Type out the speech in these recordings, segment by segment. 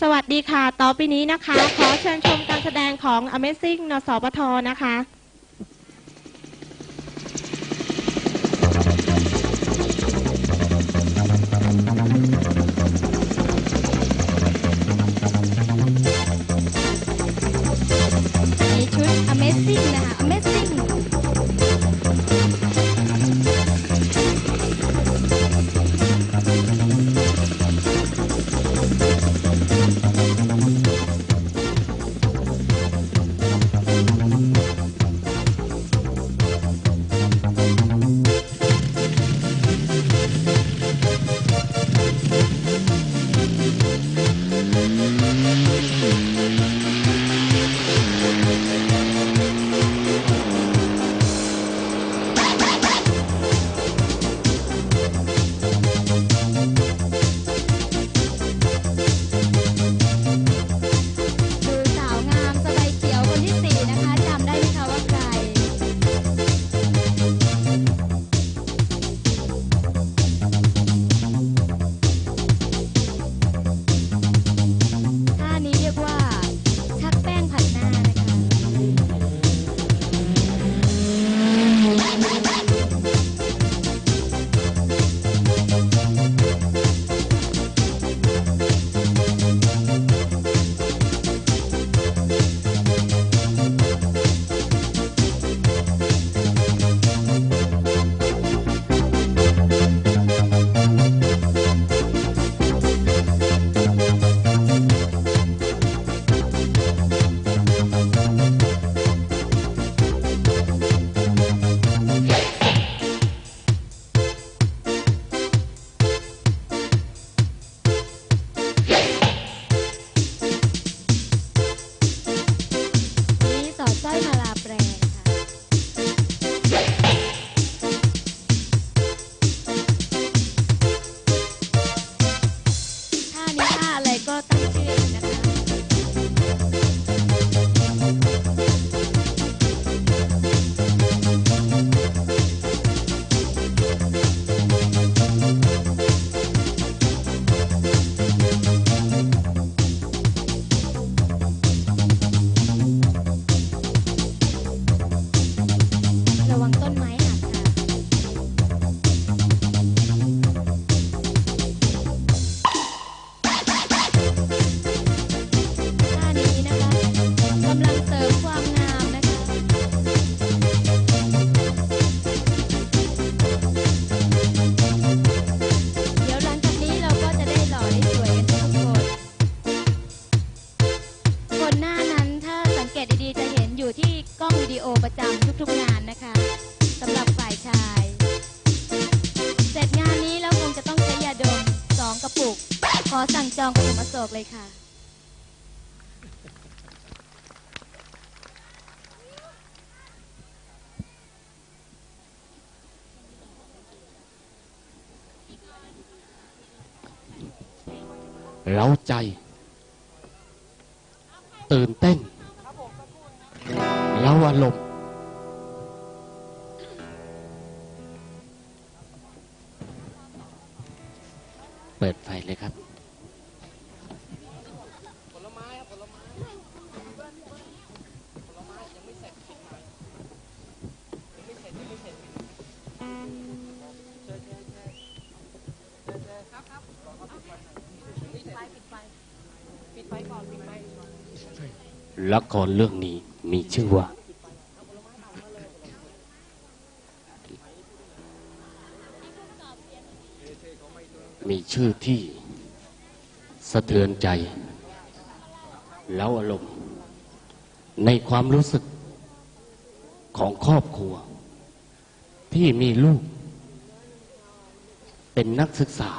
สวัสดีค่ะ ต่อไปนี้นะคะ ขอเชิญชมการแสดงของ Amazing นสปทนะคะ ใจ ตื่นเต้นแล้วอารมณ์เปิดไฟเลยครับ ละครเรื่องนี้มีชื่อว่า มีชื่อที่สะเทือนใจ แล้วอารมณ์ ในความรู้สึกของครอบครัว ที่มีลูก เป็นนักศึกษา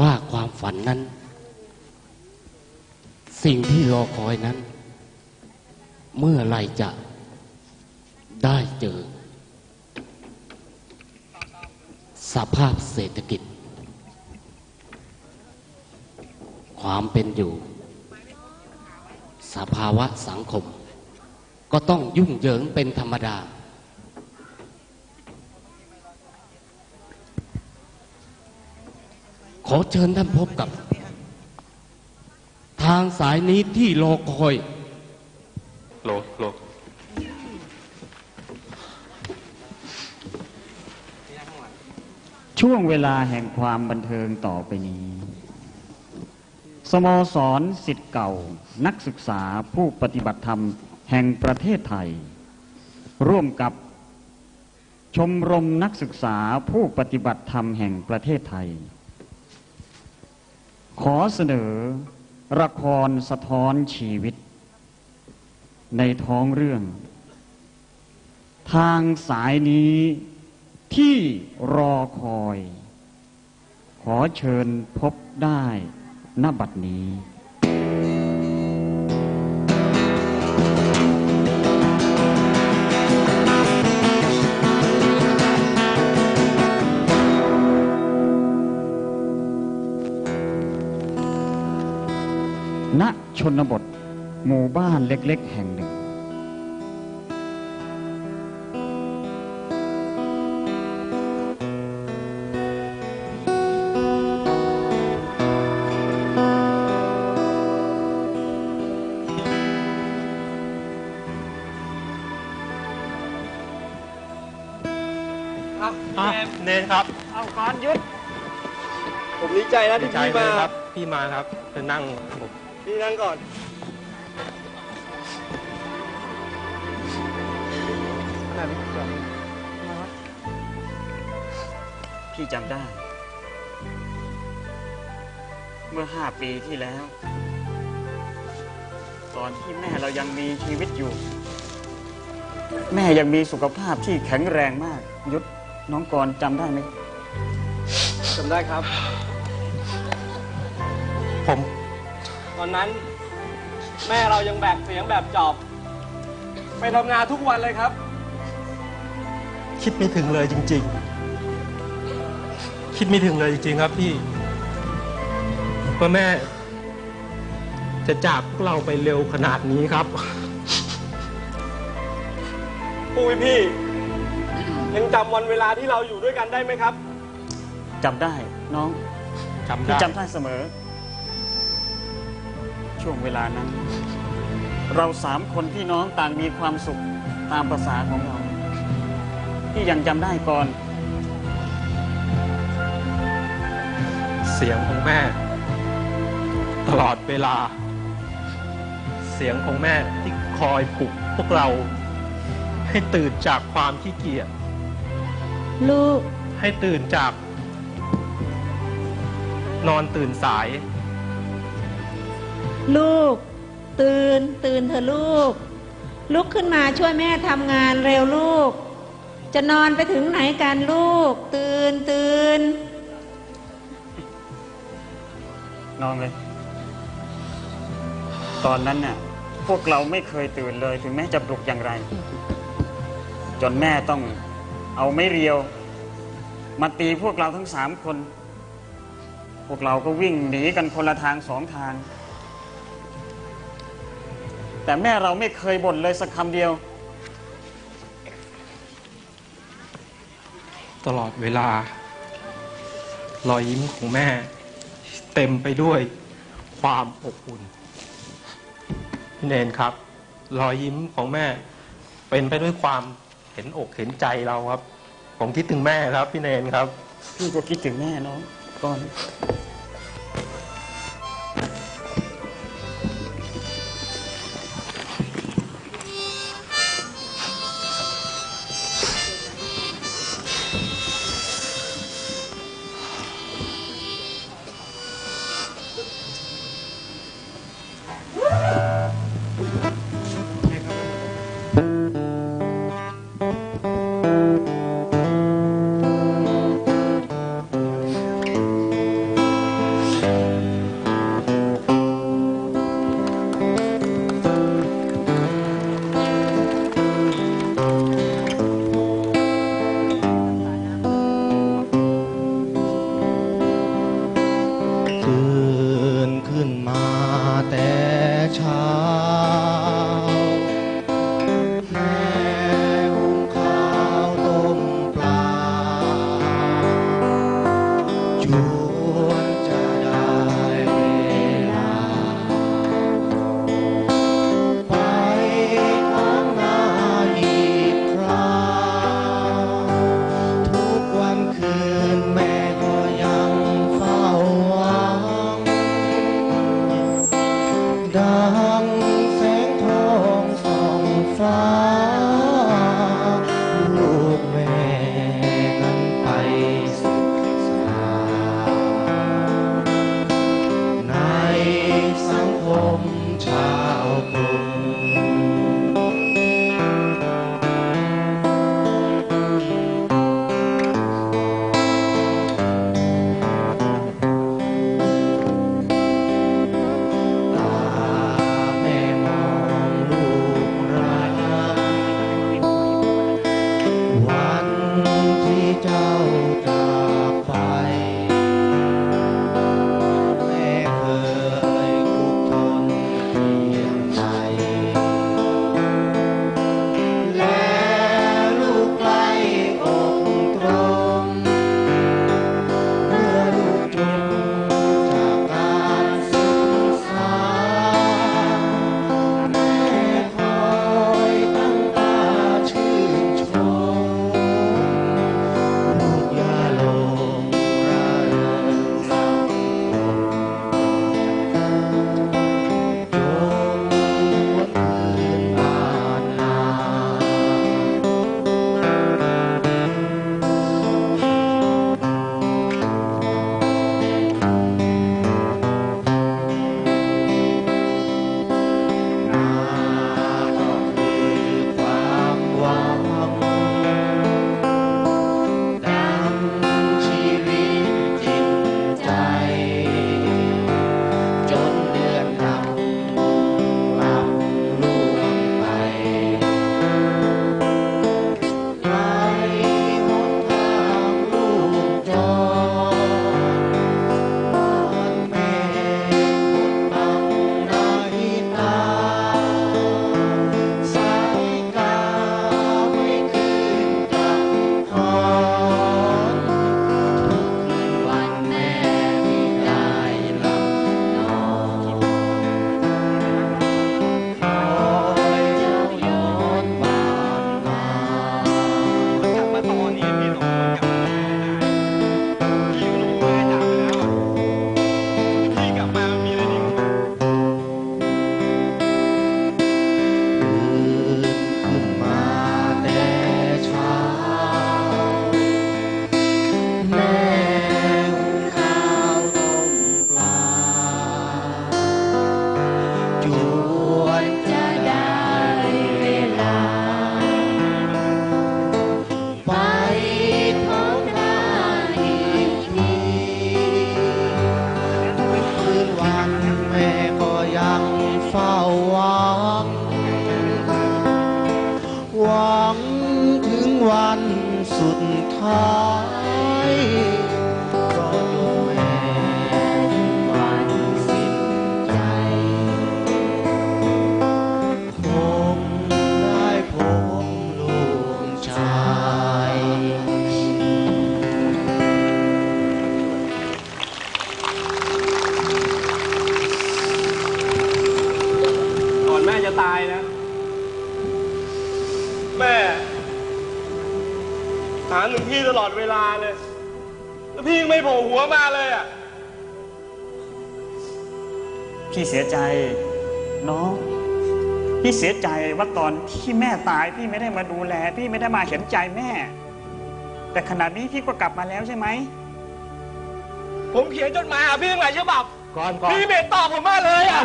ว่าความฝันนั้น สิ่งที่รอคอยนั้น เมื่อไรจะได้เจอ สภาพเศรษฐกิจ ความเป็นอยู่ สภาวะสังคม ก็ต้องยุ่งเหยิงเป็นธรรมดา ขอเชิญท่านพบกับางสายนี้ที่รอคอยโลโลช่วงเวลาแห่งความบันเทิงต่อไปนี้ สโมสรสิทธิ์เก่า นักศึกษาผู้ปฏิบัติธรรมแห่งประเทศไทย ร่วมกับชมรมนักศึกษาผู้ปฏิบัติธรรมแห่งประเทศไทย ขอเสนอ ละครสะท้อนชีวิต ในท้องเรื่อง ทางสายนี้ที่รอคอย ขอเชิญพบได้ณบัดนี้ ชนบท หมู่บ้านเล็ก ๆ แห่งหนึ่งเนนครับเอาก่อนยุดผมดีใจนะดีที่ใจพี่เลมายครับพี่มาครับไปนั่งผม พี่นั่งก่อน พี่จำได้ เมื่อห้าปีที่แล้ว ตอนที่แม่เรายังมีชีวิตอยู่ แม่ยังมีสุขภาพที่แข็งแรงมาก ยุดน้องกรณ์จำได้ไหมจำได้ครับ ผม ตอนนั้น แม่เรายังแบกเสียงแบบจอบ ไปทำงานทุกวันเลยครับ คิดไม่ถึงเลยจริง ๆ คิดไม่ถึงเลยจริง ๆ ครับพี่ว่าแม่ จะจากพวกเราไปเร็วขนาดนี้ครับปุ้ยพี่ ยังจำวันเวลาที่เราอยู่ด้วยกันได้ไหมครับ จำได้น้องจำพี่ได้ จำได้เสมอ ช่วงเวลานั้น เราสามคนพี่น้องต่างมีความสุขตามภาษาของเรา ที่ยังจำได้ก่อน เสียงของแม่ ตลอดเวลา เสียงของแม่ที่คอยปลุกพวกเรา ให้ตื่นจากความขี้เกียจลูกให้ตื่นจาก นอนตื่นสาย ลูก ตื่นตื่นเถอะลูก ลุกขึ้นมาช่วยแม่ทำงานเร็วลูก จะนอนไปถึงไหนกันลูก ตื่นตื่นนองเลย ตอนนั้นเนี่ยพวกเราไม่เคยตื่นเลยถึงแม้จะปลุกอย่างไร จนแม่ต้องเอาไม้เรียว มาตีพวกเราทั้งสามคน พวกเราก็วิ่งหนีกันคนละทางสองทาง แต่แม่เราไม่เคยบ่นเลยสักคำเดียว ตลอดเวลา รอยยิ้มของแม่ เต็มไปด้วยความอบอุ่นพี่เนนครับ รอยยิ้มของแม่ เป็นไปด้วยความเห็นอกเห็นใจเราครับ ผมคิดถึงแม่ครับ พี่เนนครับ พี่ก็คิดถึงแม่น้องก่อน ถามถึงพี่ตลอดเวลาเลย แล้วพี่ยังไม่โผล่หัวมาเลยอะ พี่เสียใจน้อง พี่เสียใจว่าตอนที่แม่ตายพี่ไม่ได้มาดูแล พี่ไม่ได้มาเห็นใจแม่ แต่ขณะนี้พี่ก็กลับมาแล้วใช่ไหม ผมเขียนจดหมายหาพี่ตั้งหลายฉบับก่อนก่อนพี่ไม่ตอบผมมาเลยอะ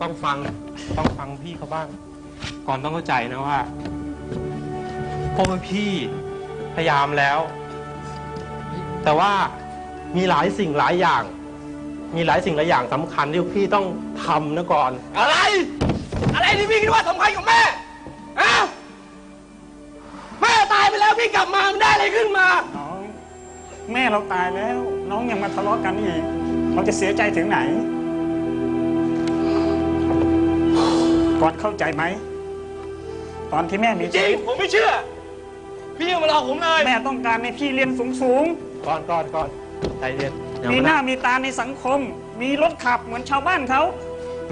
ต้องฟัง ต้องฟังพี่เขาบ้าง ก่อนต้องเข้าใจนะว่า พวกพี่พยายามแล้ว แต่ว่ามีหลายสิ่งหลายอย่าง มีหลายสิ่งหลายอย่างสำคัญที่พวกพี่ต้องทำนะก่อน อะไร อะไรที่พี่คิดว่าสำคัญกับแม่อะแม่ตายไปแล้วพี่กลับมามันได้อะไรขึ้นมา น้องแม่เราตายแล้ว น้องยังมาทะเลาะกันอีก เราจะเสียใจถึงไหนก่อนเข้าใจไหม ตอนที่แม่มีจริชีงวิตผมไม่เชื่อ พี่อย่ามาหลอกผมเลยแม่ต้องการให้พี่เรียนสูงสูงก่อนก่อนก่อนใจเย็นๆอย่ามีมาหน้านั่งมีตาในสังคม มีรถขับเหมือนชาวบ้านเขา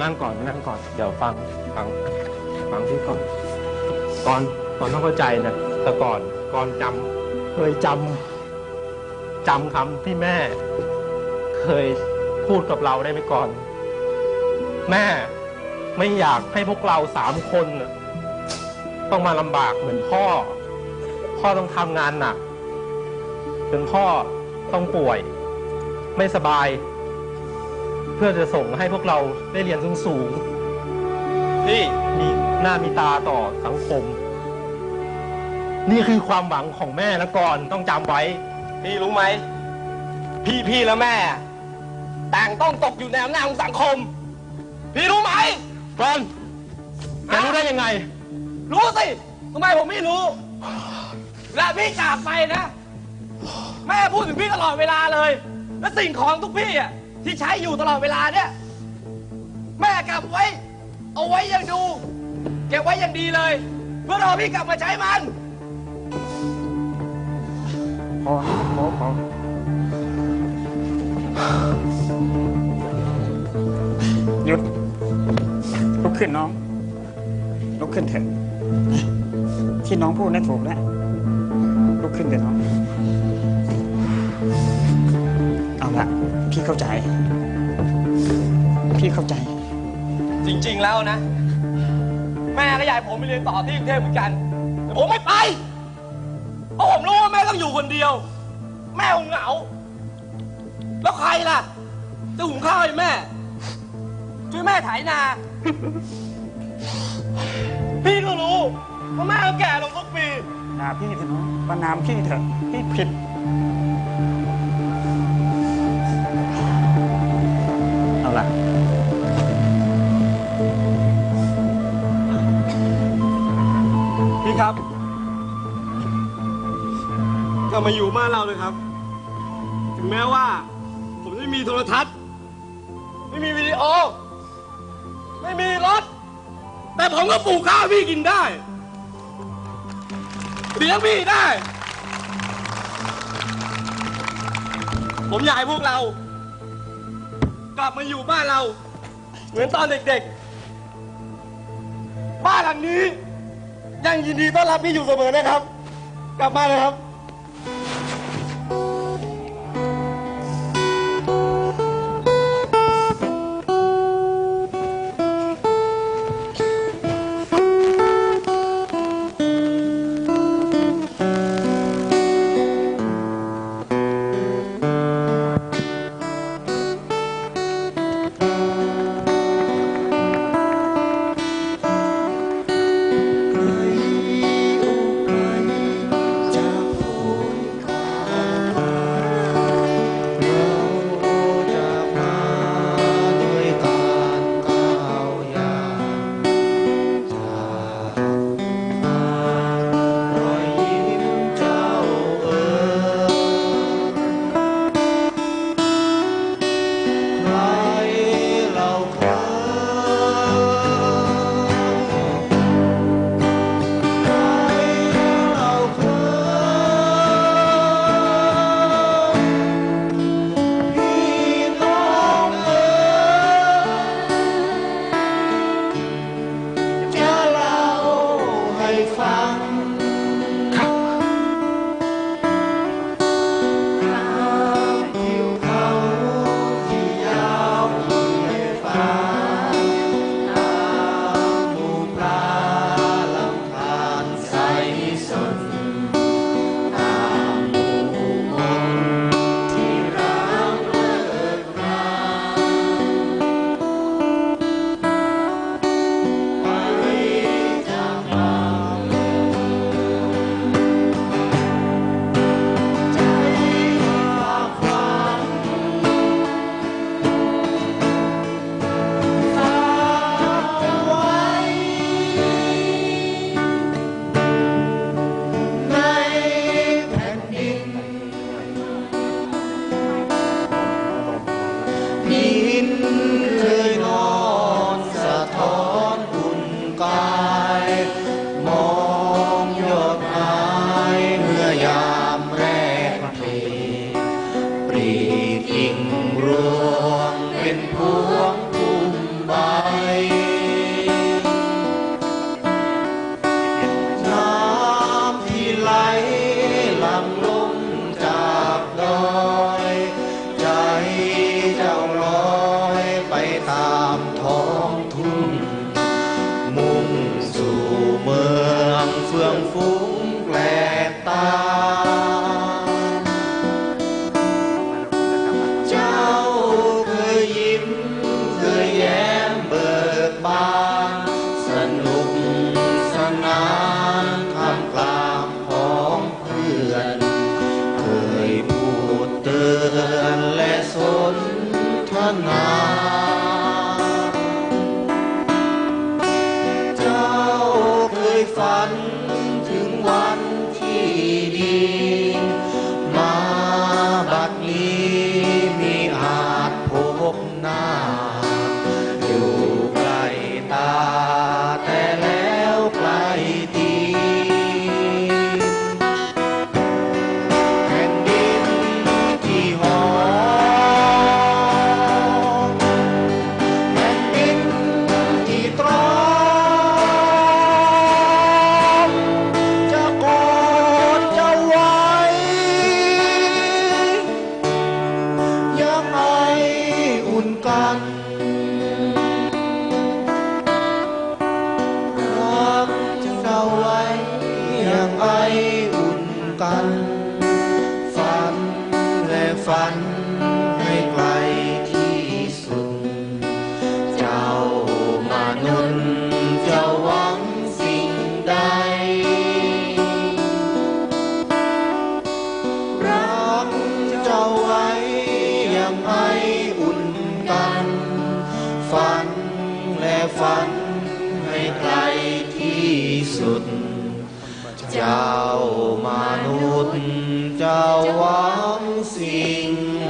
นั่งก่อนนั่งก่อน เดี๋ยวฟังฟังฟังพี่ก่อน ก่อนก่อนต้องเข้าใจนะแต่ก่อนก่อนจำเคยจำจำคำที่แม่ เคยพูดกับเราได้ไหมก่อน แม่ไม่อยากให้พวกเราสามคนน่ะต้องมาลำบากเหมือนพ่อ พ่อต้องทำงานหนักจนพ่อต้องป่วย ไม่สบาย เพื่อจะส่งให้พวกเราได้เรียนสูงสูงๆนี่มีหน้ามีตาต่อสังคม นี่คือความหวังของแม่แล้วก่อนต้องจำไว้ พี่รู้ไหม พี่พี่และแม่ ต่างต้องตกอยู่ในอำนาจของสังคม พี่รู้ไหมก่อนแกรู้ได้ยังไง รู้สิทำไมผมไม่รู้ เวลาพี่จากไปนะ แม่พูดถึงพี่ตลอดเวลาเลย และสิ่งของทุกพี่อะที่ใช้อยู่ตลอดเวลาเนี่ย แม่กลับไว้ เอาไว้อยังดู เก็บไว้อย่างดีเลย เพื่อรอพี่กลับมาใช้มัน พอพอพอหยุดลุกขึ้นน้องลุกขึ้นเถอะที่น้องพูดนั่นถูกแล้ว ลุกขึ้นเถอะน้อง เอาละพี่เข้าใจ พี่เข้าใจ จริง ๆ แล้วนะ แม่ก็อยากผมไปเรียนต่อที่กรุงเทพเหมือนกัน แต่ผมไม่ไป เพราะผมรู้ว่าแม่ต้องอยู่คนเดียว แม่คงเหงา แล้วใครล่ะ จะหุงข้าวให้แม่ ช่วยแม่ไถนา พี่ก็รู้ว่าแม่ก็แก่ลงทุกปี นาพี่เถอะน้องประนามพี่เถอะพี่ผิด เอาละพี่ครับกลับมาอยู่บ้านเราเลยครับ ถึงแม้ว่า ผมไม่มีโทรทัศน์ ไม่มีวิดีโอ ไม่มีรถ แต่ผมก็ปลูกข้าวพี่กินได้ เลี้ยงพี่ได้ ผมอยากให้พวกเรา กลับมาอยู่บ้านเรา เหมือนตอนเด็กๆ บ้านหลังนี้ ยังยินดีต้อนรับพี่อยู่เสมอนะครับ กลับมาเลยครับ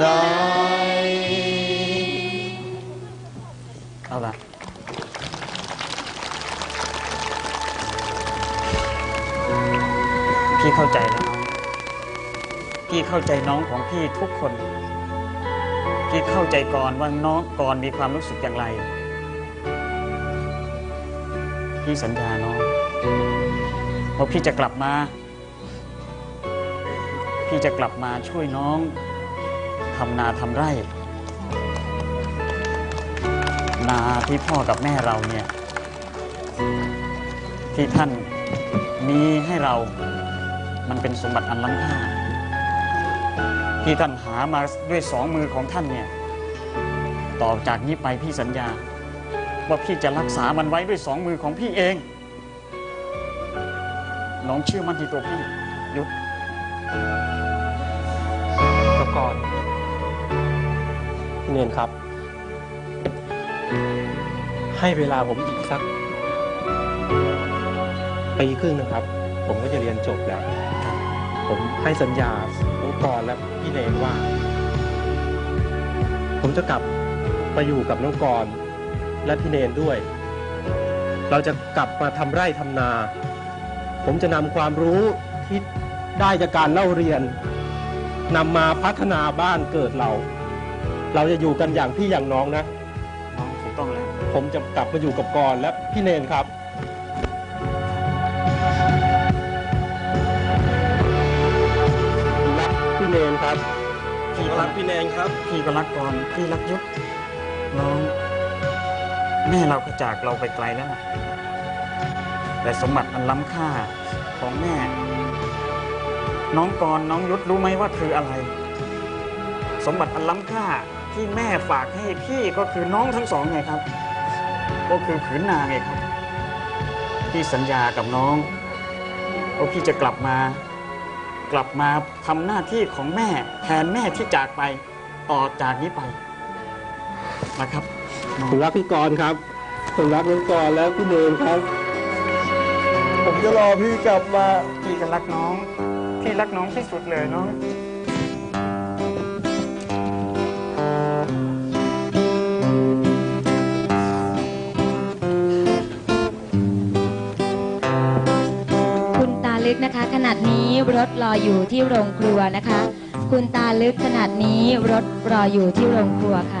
ใดเอาละพี่เข้าใจแล้วพี่เข้าใจน้องของพี่ทุกคน พี่เข้าใจก่อนว่าน้องก่อนมีความรู้สึกอย่างไร พี่สัญญาน้องว่าพี่จะกลับมา พี่จะกลับมาช่วยน้องำนาทำไร่ นาที่พ่อกับแม่เราเนี่ย ที่ท่านมีให้เรา มันเป็นสมบัติอันล้ำค่า ที่ท่านหามาด้วยสองมือของท่านเนี่ย ต่อจากนี้ไปพี่สัญญา ว่าพี่จะรักษามันไว้ด้วยสองมือของพี่เอง น้องเชื่อมั่นที่ตัวพี่ยุทธก่อน เนนครับ ให้เวลาผมอีกสักปีครึ่งนะครับ ผมก็จะเรียนจบแล้ว ผมให้สัญญาน้องกรและพี่เนนว่า ผมจะกลับไปอยู่กับน้องกรและพี่เนนด้วย เราจะกลับมาทำไร่ทำนา ผมจะนำความรู้ที่ได้จากการเล่าเรียนนำมาพัฒนาบ้านเกิดเรา เราจะอยู่กันอย่างพี่อย่างน้องนะ น้องผมต้องแล้ว ผมจะกลับมาอยู่กับกรและพี่เนนครับ รักพี่เนนครับ พี่ก็รักพี่เนงครับ พี่ก็รักก่อนพี่รักยุทธน้อง แม่เราก็จากเราไปไกลแล้วนะแต่สมบัติอันล้ำค่าของแม่ น้องกรน้องยุทธรู้ไหมว่าคืออะไร สมบัติอันล้ำค่า ที่แม่ฝากให้พี่ก็คือน้องทั้งสองไงครับ ก็คือผืนนาไงครับ พี่สัญญากับน้องว่าพี่จะกลับมา กลับมาทำหน้าที่ของแม่แทนแม่ที่จากไปต่อจากนี้ไปนะครับน้องผมรักพี่กรณ์ครับผมรักน้องกรณ์และพี่เนนครับ ผมจะรอพี่กลับมาพี่ก็รักน้อง พี่รักน้องที่สุดเลยน้อง นะคะขนาดนี้รถรออยู่ที่โรงครัวนะคะ คุณตาลึกขนาดนี้รถรออยู่ที่โรงครัวค่ะ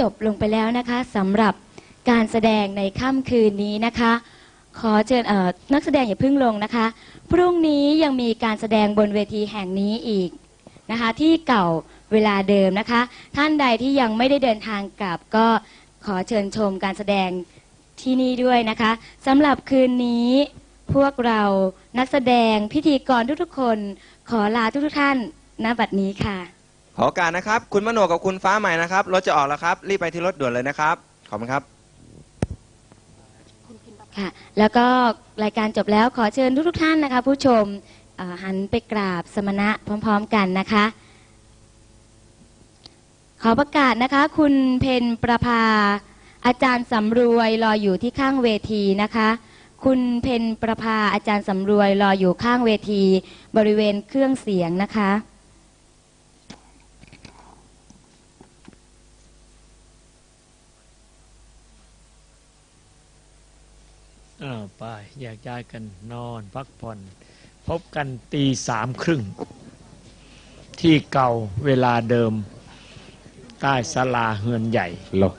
จบลงไปแล้วนะคะสำหรับการแสดงในค่ำคืนนี้นะคะ ขอเชิญนักแสดงอย่าเพิ่งลงนะคะ พรุ่งนี้ยังมีการแสดงบนเวทีแห่งนี้อีกนะคะ ที่เก่าเวลาเดิมนะคะ ท่านใดที่ยังไม่ได้เดินทางกลับก็ขอเชิญชมการแสดงที่นี่ด้วยนะคะสำหรับคืนนี้พวกเรานักแสดงพิธีกรทุกๆคน ขอลาทุกๆท่านณบัดนี้ค่ะ ขอโอกาสนะครับ คุณมโนกับคุณฟ้าใหม่นะครับ รถจะออกแล้วครับ รีบไปที่รถด่วนเลยนะครับ ขอบคุณครับ ค่ะ แล้วก็รายการจบแล้วขอเชิญทุกๆท่านนะคะ ผู้ชมเอ่อหันไปกราบสมณะพร้อม ๆ กันนะคะ ขอประกาศนะคะ คุณเพนประภา อาจารย์สำรวยรออยู่ที่ข้างเวทีนะคะ คุณเพนประภาอาจารย์สำรวยรออยู่ข้างเวที บริเวณเครื่องเสียงนะคะ อ้าวไปแยกย้ายกันนอนพักผ่อน พบกันตีสามครึ่ง ที่เก่าเวลาเดิมใต้ศาลาเฮือนใหญ่หรอ